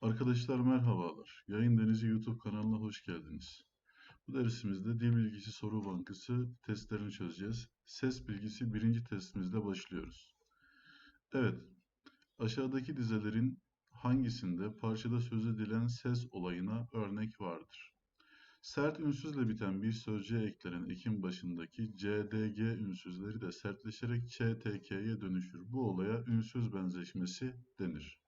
Arkadaşlar merhabalar. Yayın Denizi YouTube kanalına hoş geldiniz. Bu dersimizde dil bilgisi soru bankası testlerini çözeceğiz. Ses bilgisi birinci testimizde başlıyoruz. Evet, aşağıdaki dizelerin hangisinde parçada söz edilen ses olayına örnek vardır? Sert ünsüzle biten bir sözcüğe eklenen ekin başındaki CDG ünsüzleri de sertleşerek ÇTK'ye dönüşür. Bu olaya ünsüz benzeşmesi denir.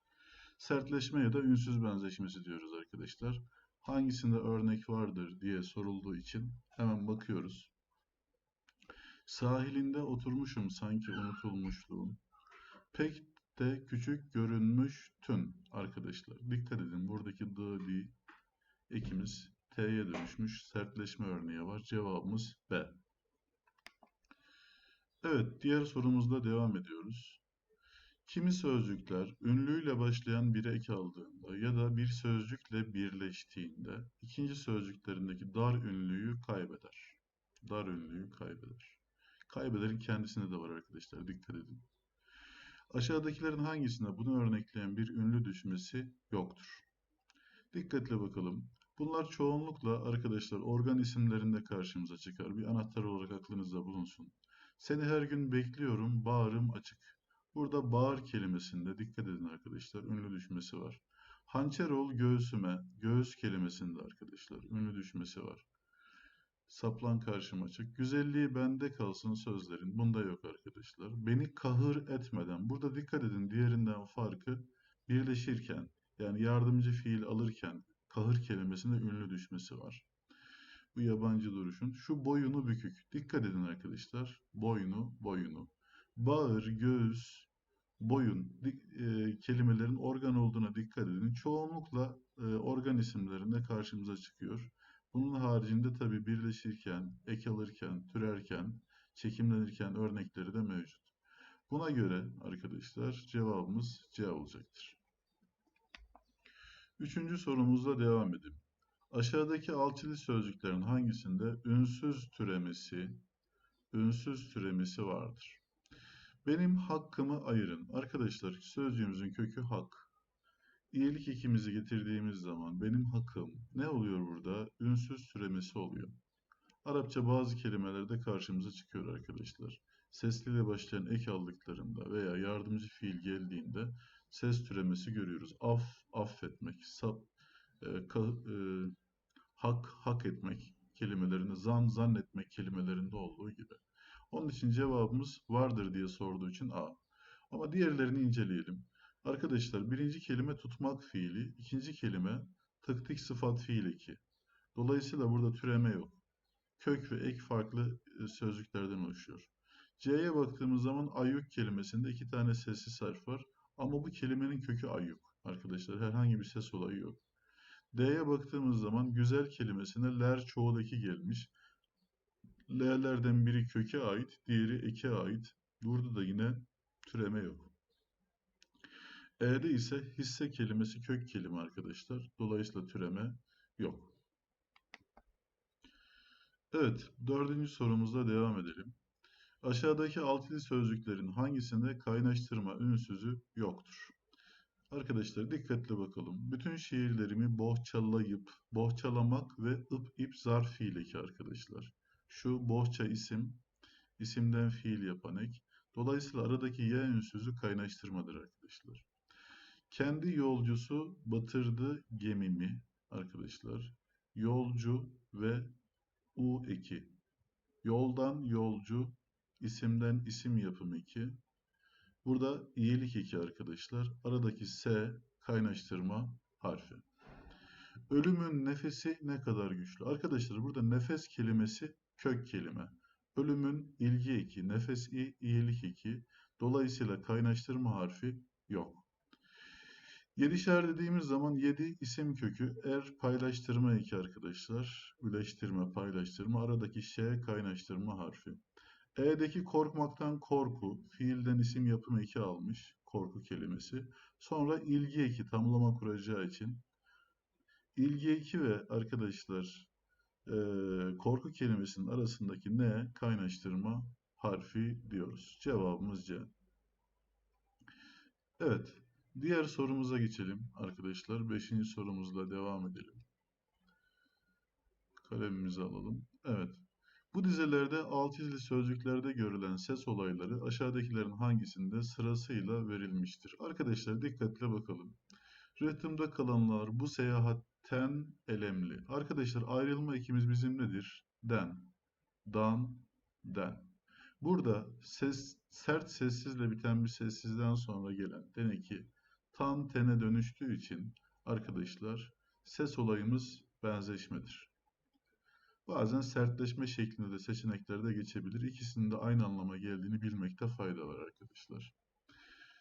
Sertleşme ya da ünsüz benzeşmesi diyoruz arkadaşlar. Hangisinde örnek vardır diye sorulduğu için hemen bakıyoruz. Sahilinde oturmuşum sanki unutulmuşluğum. Pek de küçük görünmüş tün arkadaşlar. Dikkat edin buradaki d bir ekimiz t'ye dönüşmüş. Sertleşme örneği var. Cevabımız B. Evet diğer sorumuzda devam ediyoruz. Kimi sözcükler ünlüyle başlayan bir ek aldığında ya da bir sözcükle birleştiğinde ikinci sözcüklerindeki dar ünlüyü kaybeder. Dar ünlüyü kaybeder. Kaybederin kendisinde de var arkadaşlar dikkat edin. Aşağıdakilerin hangisinde bunu örnekleyen bir ünlü düşmesi yoktur? Dikkatle bakalım. Bunlar çoğunlukla arkadaşlar organ isimlerinde karşımıza çıkar. Bir anahtar olarak aklınızda bulunsun. Seni her gün bekliyorum, bağrım açık. Burada bağır kelimesinde dikkat edin arkadaşlar ünlü düşmesi var. Hançer ol göğsüme, göğüs kelimesinde arkadaşlar ünlü düşmesi var. Saplan karşıma çık. Güzelliği bende kalsın sözlerin. Bunda yok arkadaşlar. Beni kahır etmeden. Burada dikkat edin diğerinden farkı birleşirken yani yardımcı fiil alırken kahır kelimesinde ünlü düşmesi var. Bu yabancı duruşun. Şu boyunu bükük. Dikkat edin arkadaşlar. Boynu, boyunu bağır, göğüs, boyun e, kelimelerin organ olduğuna dikkat edin. Çoğunlukla e, organ isimlerinde karşımıza çıkıyor. Bunun haricinde tabi birleşirken, ek alırken, türerken, çekimlenirken örnekleri de mevcut. Buna göre arkadaşlar cevabımız C olacaktır. Üçüncü sorumuzla devam edelim. Aşağıdaki alçılı sözcüklerin hangisinde ünsüz türemesi, ünsüz türemesi vardır? Benim hakkımı ayırın. Arkadaşlar sözcüğümüzün kökü hak. İyilik ikimizi getirdiğimiz zaman benim hakkım ne oluyor burada? Ünsüz türemesi oluyor. Arapça bazı kelimelerde karşımıza çıkıyor arkadaşlar. Sesliyle başlayan ek aldıklarında veya yardımcı fiil geldiğinde ses türemesi görüyoruz. Af, affetmek, sap, e, ka, e, hak, hak etmek kelimelerinde, zan, zannetmek kelimelerinde olduğu gibi. Onun için cevabımız vardır diye sorduğu için A. Ama diğerlerini inceleyelim. Arkadaşlar birinci kelime tutmak fiili, ikinci kelime tıktik sıfat fiil eki. Dolayısıyla burada türeme yok. Kök ve ek farklı e, sözcüklerden oluşuyor. C'ye baktığımız zaman ayyuk kelimesinde iki tane sessiz harf var. Ama bu kelimenin kökü ayyuk. Arkadaşlar herhangi bir ses olayı yok. D'ye baktığımız zaman güzel kelimesine ler çoğul eki gelmiş. L'lerden biri köke ait, diğeri eke ait. Burada da yine türeme yok. E'de ise hisse kelimesi kök kelime arkadaşlar. Dolayısıyla türeme yok. Evet, dördüncü sorumuzla devam edelim. Aşağıdaki altılı sözcüklerin hangisinde kaynaştırma ünsüzü yoktur? Arkadaşlar dikkatle bakalım. Bütün şiirlerimi bohçalayıp, bohçalamak ve ıp ip zarf fiileki arkadaşlar. Şu bohça isim, isimden fiil yapan ek. Dolayısıyla aradaki y ünsüzü kaynaştırmadır arkadaşlar. Kendi yolcusu batırdı gemimi arkadaşlar. Yolcu ve u eki. Yoldan yolcu, isimden isim yapımı eki. Burada iyilik eki arkadaşlar. Aradaki s kaynaştırma harfi. Ölümün nefesi ne kadar güçlü? Arkadaşlar burada nefes kelimesi kök kelime. Ölümün ilgi eki, nefes i, iyilik eki. Dolayısıyla kaynaştırma harfi yok. Yedişer dediğimiz zaman yedi isim kökü er paylaştırma eki arkadaşlar. Üleştirme, paylaştırma. Aradaki ş kaynaştırma harfi. E'deki korkmaktan korku, fiilden isim yapım eki almış, korku kelimesi. Sonra ilgi eki tamlama kuracağı için. İlgi eki ve arkadaşlar e, korku kelimesinin arasındaki ne kaynaştırma harfi diyoruz. Cevabımız C. Evet. Diğer sorumuza geçelim arkadaşlar. Beşinci sorumuzla devam edelim. Kalemimizi alalım. Evet. Bu dizelerde alt çizili sözcüklerde görülen ses olayları aşağıdakilerin hangisinde sırasıyla verilmiştir? Arkadaşlar dikkatle bakalım. Rıhtımda kalanlar bu seyahatten elemli. Arkadaşlar ayrılma ikimiz bizim nedir? Den, dan, den. Burada ses, sert sessizle biten bir sessizden sonra gelen den ki tan tene dönüştüğü için arkadaşlar ses olayımız benzeşmedir. Bazen sertleşme şeklinde de seçeneklerde geçebilir. İkisinin de aynı anlama geldiğini bilmekte fayda var arkadaşlar.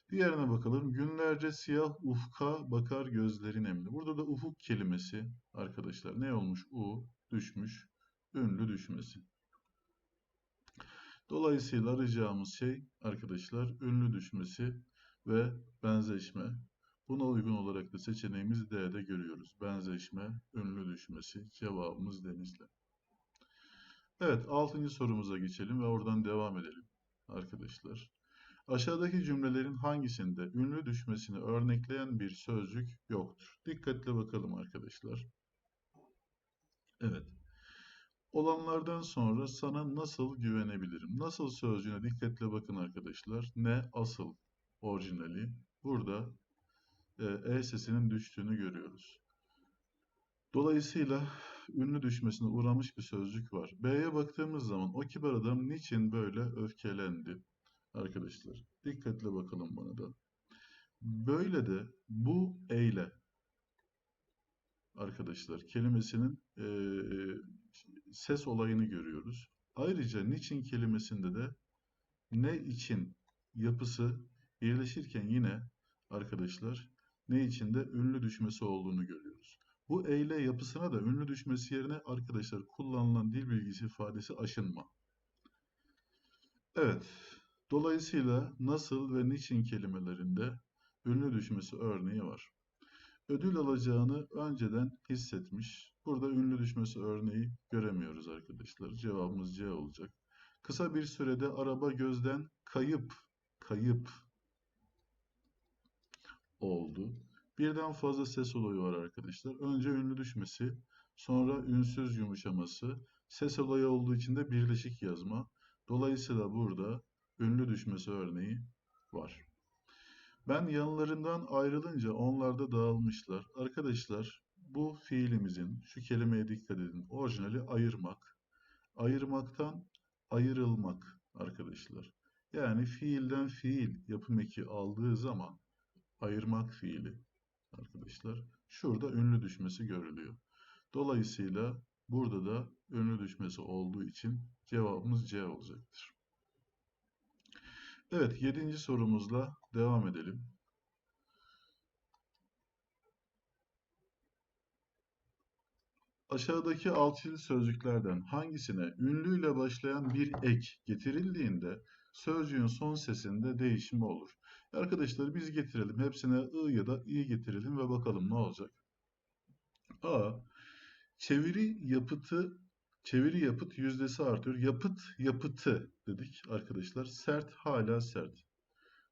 Diğerine bakalım. Günlerce siyah ufka bakar gözlerin emli. Burada da ufuk kelimesi arkadaşlar ne olmuş? U düşmüş. Ünlü düşmesi. Dolayısıyla arayacağımız şey arkadaşlar ünlü düşmesi ve benzeşme. Buna uygun olarak da seçeneğimiz D'de görüyoruz. Benzeşme, ünlü düşmesi. Cevabımız Denizli. Evet, altıncı sorumuza geçelim ve oradan devam edelim arkadaşlar. Aşağıdaki cümlelerin hangisinde ünlü düşmesini örnekleyen bir sözcük yoktur? Dikkatle bakalım arkadaşlar. Evet. Olanlardan sonra sana nasıl güvenebilirim? Nasıl sözcüğüne dikkatle bakın arkadaşlar. Ne asıl orijinali. Burada e, e sesinin düştüğünü görüyoruz. Dolayısıyla ünlü düşmesine uğramış bir sözcük var. B'ye baktığımız zaman o kibar adam niçin böyle öfkelendi? Arkadaşlar dikkatle bakalım bana da. Böyle de bu eyle arkadaşlar kelimesinin e, ses olayını görüyoruz. Ayrıca niçin kelimesinde de ne için yapısı birleşirken yine arkadaşlar ne içinde ünlü düşmesi olduğunu görüyoruz. Bu eyle yapısına da ünlü düşmesi yerine arkadaşlar kullanılan dil bilgisi ifadesi aşınma. Evet. Dolayısıyla nasıl ve niçin kelimelerinde ünlü düşmesi örneği var. Ödül alacağını önceden hissetmiş. Burada ünlü düşmesi örneği göremiyoruz arkadaşlar. Cevabımız C olacak. Kısa bir sürede araba gözden kayıp, kayıp oldu. Birden fazla ses olayı var arkadaşlar. Önce ünlü düşmesi, sonra ünsüz yumuşaması, ses olayı olduğu için de birleşik yazma. Dolayısıyla burada ünlü düşmesi örneği var. Ben yanlarından ayrılınca onlar da dağılmışlar. Arkadaşlar bu fiilimizin, şu kelimeye dikkat edin. Orijinali ayırmak. Ayırmaktan ayrılmak arkadaşlar. Yani fiilden fiil yapım eki aldığı zaman ayırmak fiili arkadaşlar. Şurada ünlü düşmesi görülüyor. Dolayısıyla burada da ünlü düşmesi olduğu için cevabımız C olacaktır. Evet, yedinci sorumuzla devam edelim. Aşağıdaki altılı sözcüklerden hangisine ünlüyle başlayan bir ek getirildiğinde sözcüğün son sesinde değişimi olur? Arkadaşlar biz getirelim. Hepsine ı ya da i getirelim ve bakalım ne olacak. A. Çeviri yapıtı çeviri yapıt yüzdesi artıyor. Yapıt yapıtı dedik arkadaşlar. Sert hala sert.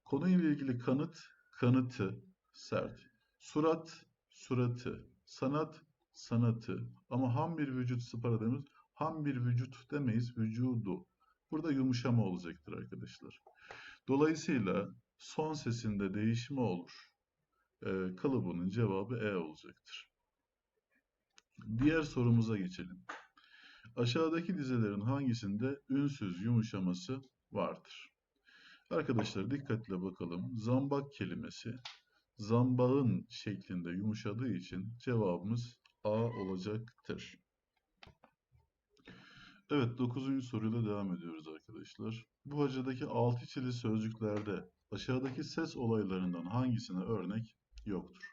Konuyla ilgili kanıt kanıtı sert. Surat suratı. Sanat sanatı. Ama ham bir vücut sıfır aradığımız ham bir vücut demeyiz. Vücudu. Burada yumuşama olacaktır arkadaşlar. Dolayısıyla son sesinde değişme olur. E, kalıbının cevabı E olacaktır. Diğer sorumuza geçelim. Aşağıdaki dizelerin hangisinde ünsüz yumuşaması vardır? Arkadaşlar dikkatle bakalım. Zambak kelimesi zambağın şeklinde yumuşadığı için cevabımız A olacaktır. Evet 9. soruyla devam ediyoruz arkadaşlar. Bu hacadaki altı çili sözcüklerde aşağıdaki ses olaylarından hangisine örnek yoktur?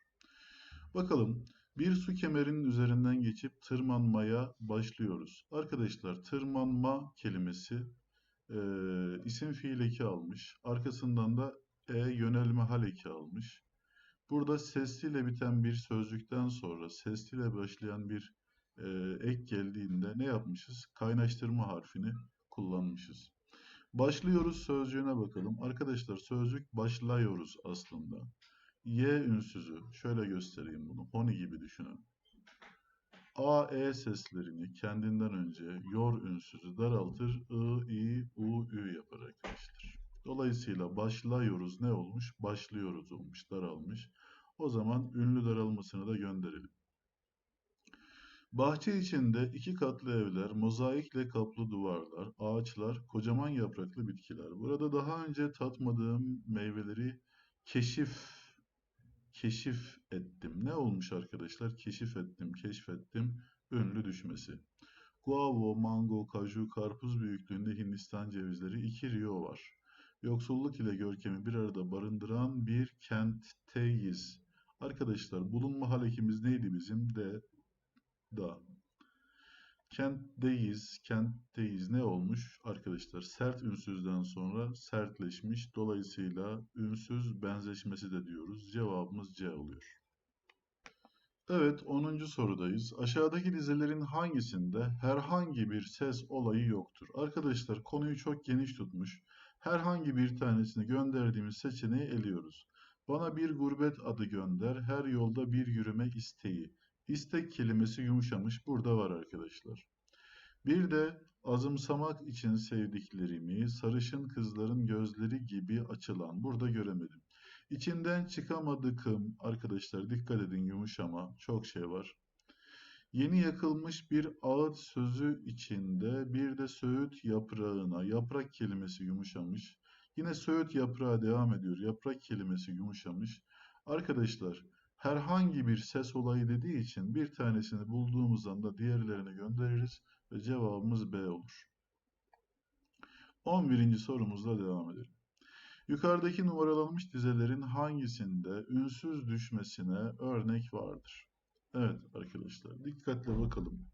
Bakalım bir su kemerinin üzerinden geçip tırmanmaya başlıyoruz. Arkadaşlar tırmanma kelimesi e, isim fiil eki almış. Arkasından da e yönelme hal eki almış. Burada sesliyle biten bir sözcükten sonra sesliyle başlayan bir e, ek geldiğinde ne yapmışız? Kaynaştırma harfini kullanmışız. Başlıyoruz sözcüğüne bakalım. Arkadaşlar sözcük başlıyoruz aslında. Y ünsüzü. Şöyle göstereyim bunu. Honi gibi düşünün. A, E seslerini kendinden önce yor ünsüzü daraltır. I, I, U, Ü yapar arkadaşlar. Dolayısıyla başlıyoruz ne olmuş? Başlıyoruz olmuş, daralmış. O zaman ünlü daralmasını da gönderelim. Bahçe içinde iki katlı evler, mozaikle kaplı duvarlar, ağaçlar, kocaman yapraklı bitkiler. Burada daha önce tatmadığım meyveleri keşif keşif ettim. Ne olmuş arkadaşlar? Keşif ettim, keşfettim. Ünlü düşmesi. Guavo, mango, kaju, karpuz büyüklüğünde Hindistan cevizleri, iki rio var. Yoksulluk ile görkemi bir arada barındıran bir kentteyiz. Arkadaşlar bulunma hal ekimiz neydi bizim? De, da. Kentteyiz, kentteyiz ne olmuş arkadaşlar? Sert ünsüzden sonra sertleşmiş. Dolayısıyla ünsüz benzeşmesi de diyoruz. Cevabımız C oluyor. Evet, 10. sorudayız. Aşağıdaki dizelerin hangisinde herhangi bir ses olayı yoktur? Arkadaşlar konuyu çok geniş tutmuş. Herhangi bir tanesini gönderdiğimiz seçeneği eliyoruz. Bana bir gurbet adı gönder. Her yolda bir yürüme isteği. İstek kelimesi yumuşamış. Burada var arkadaşlar. Bir de azımsamak için sevdiklerimi, sarışın kızların gözleri gibi açılan. Burada göremedim. İçinden çıkamadıkım arkadaşlar dikkat edin yumuşama çok şey var. Yeni yakılmış bir ağıt sözü içinde bir de söğüt yaprağına yaprak kelimesi yumuşamış. Yine söğüt yaprağı devam ediyor. Yaprak kelimesi yumuşamış. Arkadaşlar herhangi bir ses olayı dediği için bir tanesini bulduğumuz anda diğerlerini göndeririz ve cevabımız B olur. 11. sorumuzla devam edelim. Yukarıdaki numaralanmış dizelerin hangisinde ünsüz düşmesine örnek vardır? Evet arkadaşlar dikkatle bakalım.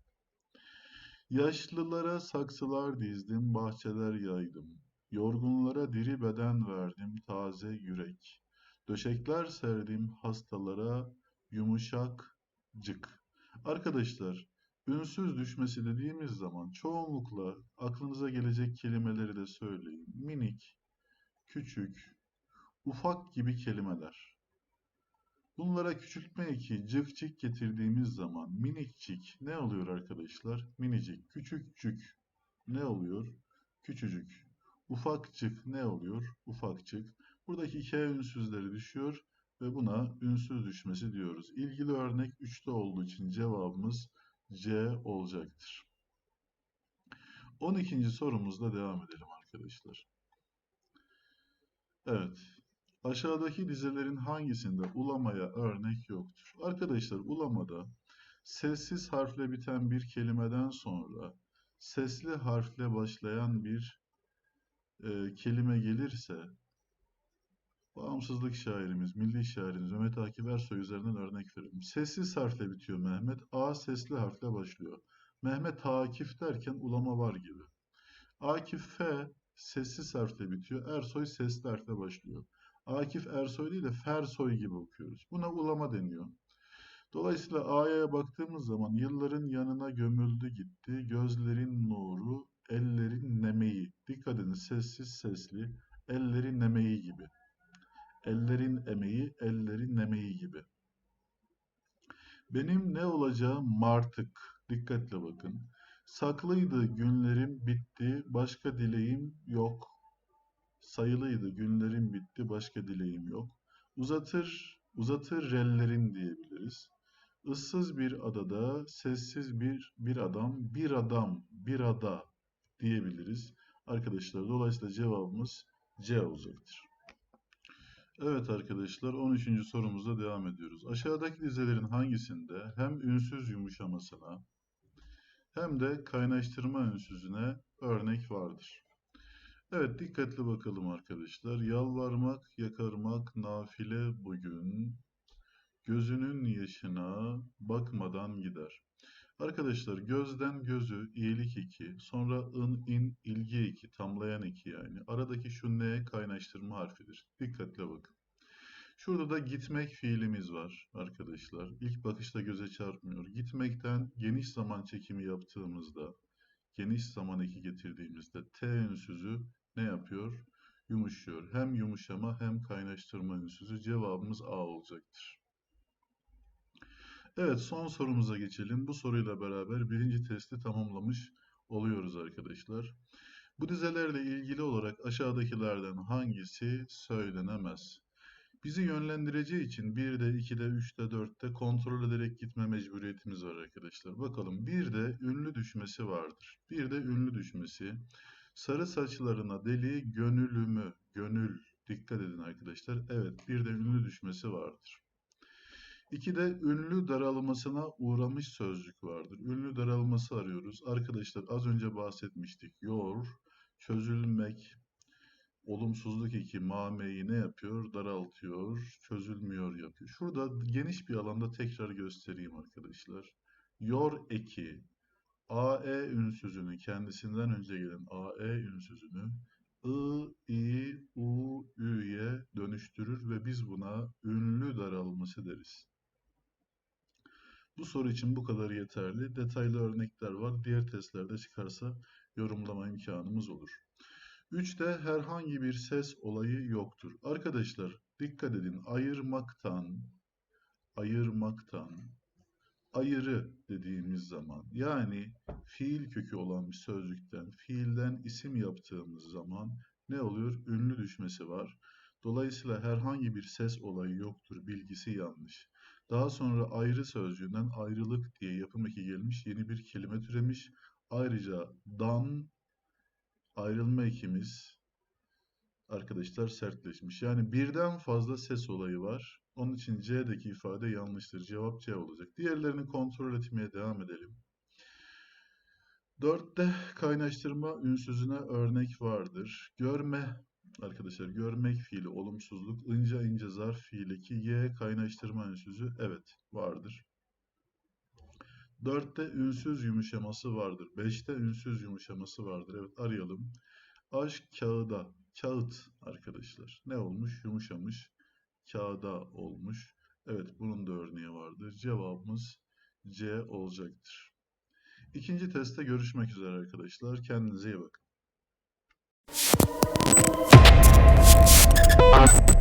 Yaşlılara saksılar dizdim, bahçeler yaydım. Yorgunlara diri beden verdim, taze yürek. Döşekler serdim hastalara, yumuşakcık. Arkadaşlar, ünsüz düşmesi dediğimiz zaman çoğunlukla aklınıza gelecek kelimeleri de söyleyin. Minik, küçük, ufak gibi kelimeler. Bunlara küçültme eki cık cık getirdiğimiz zaman minikcik ne oluyor arkadaşlar? Minicik, küçükcük ne oluyor? Küçücük. Ufakcık ne oluyor? Ufakçık. Buradaki K ünsüzleri düşüyor ve buna ünsüz düşmesi diyoruz. İlgili örnek 3'te olduğu için cevabımız C olacaktır. 12. sorumuzla devam edelim arkadaşlar. Evet. Aşağıdaki dizelerin hangisinde ulamaya örnek yoktur? Arkadaşlar ulamada sessiz harfle biten bir kelimeden sonra sesli harfle başlayan bir e, kelime gelirse bağımsızlık şairimiz, milli şairimiz Mehmet Akif Ersoy üzerinden örnek verelim. Sessiz harfle bitiyor Mehmet. A sesli harfle başlıyor. Mehmet Akif derken ulama var gibi. Akif F sessiz harfle bitiyor. Ersoy sesli harfle başlıyor. Akif Ersoy değil de Fersoy gibi okuyoruz. Buna ulama deniyor. Dolayısıyla A'ya baktığımız zaman yılların yanına gömüldü gitti. Gözlerin nuru, ellerin nemeyi. Dikkat edin sessiz sesli. Ellerin nemeyi gibi. Ellerin emeği, ellerin nemeyi gibi. Benim ne olacağım martık. Dikkatle bakın. Saklıydı günlerim bitti, başka dileğim yok. Sayılıydı günlerim bitti, başka dileğim yok. Uzatır, uzatır rellerin diyebiliriz. Issız bir adada sessiz bir bir adam, bir adam, bir ada diyebiliriz. Arkadaşlar dolayısıyla cevabımız C olacaktır. Evet arkadaşlar 13. sorumuzda devam ediyoruz. Aşağıdaki dizelerin hangisinde hem ünsüz yumuşamasına hem de kaynaştırma ünsüzüne örnek vardır? Evet dikkatli bakalım arkadaşlar. Yalvarmak, yakarmak, nafile bugün, gözünün yaşına bakmadan gider. Arkadaşlar gözden gözü iyilik 2, sonra ın, in, ilgi 2, tamlayan 2 yani. Aradaki şu ne kaynaştırma harfidir. Dikkatle bakın. Şurada da gitmek fiilimiz var arkadaşlar. İlk bakışta göze çarpmıyor. Gitmekten geniş zaman çekimi yaptığımızda, geniş zaman eki getirdiğimizde T ünsüzü ne yapıyor? Yumuşuyor. Hem yumuşama hem kaynaştırma ünsüzü. Cevabımız A olacaktır. Evet son sorumuza geçelim. Bu soruyla beraber birinci testi tamamlamış oluyoruz arkadaşlar. Bu dizelerle ilgili olarak aşağıdakilerden hangisi söylenemez? Bizi yönlendireceği için 1'de, 2'de, 3'te, 4'te kontrol ederek gitme mecburiyetimiz var arkadaşlar. Bakalım 1'de ünlü düşmesi vardır. 1'de ünlü düşmesi. Sarı saçlarına deli gönülümü, gönül. Dikkat edin arkadaşlar. Evet, 1'de ünlü düşmesi vardır. 2'de ünlü daralmasına uğramış sözcük vardır. Ünlü daralması arıyoruz. Arkadaşlar az önce bahsetmiştik. Yor, çözülmek, olumsuzluk 2 mameyi ne yapıyor? Daraltıyor, çözülmüyor yapıyor. Şurada geniş bir alanda tekrar göstereyim arkadaşlar. Yor eki, AE ünsüzünü kendisinden önce gelen AE ünsüzünü I, I, U, Ü'ye dönüştürür ve biz buna daralması deriz. Bu soru için bu kadar yeterli. Detaylı örnekler var. Diğer testlerde çıkarsa yorumlama imkanımız olur. 3'te herhangi bir ses olayı yoktur. Arkadaşlar dikkat edin. Ayırmaktan, ayırmaktan, ayırı dediğimiz zaman yani fiil kökü olan bir sözcükten, fiilden isim yaptığımız zaman ne oluyor? Ünlü düşmesi var. Dolayısıyla herhangi bir ses olayı yoktur bilgisi yanlış. Daha sonra ayrı sözcüğünden ayrılık diye yapım eki gelmiş, yeni bir kelime türemiş. Ayrıca dan ayrılma ekimiz arkadaşlar sertleşmiş. Yani birden fazla ses olayı var. Onun için C'deki ifade yanlıştır. Cevap C olacak. Diğerlerini kontrol etmeye devam edelim. 4'te kaynaştırma ünsüzüne örnek vardır. Görme arkadaşlar görmek fiili olumsuzluk. ince ince zarf fiili ki Y kaynaştırma ünsüzü evet vardır. 4'te ünsüz yumuşaması vardır. 5'te ünsüz yumuşaması vardır. Evet arayalım. Aşk kağıda. Kağıt arkadaşlar. Ne olmuş? Yumuşamış. Kağıda olmuş. Evet bunun da örneği vardır. Cevabımız C olacaktır. İkinci testte görüşmek üzere arkadaşlar. Kendinize iyi bakın. Thank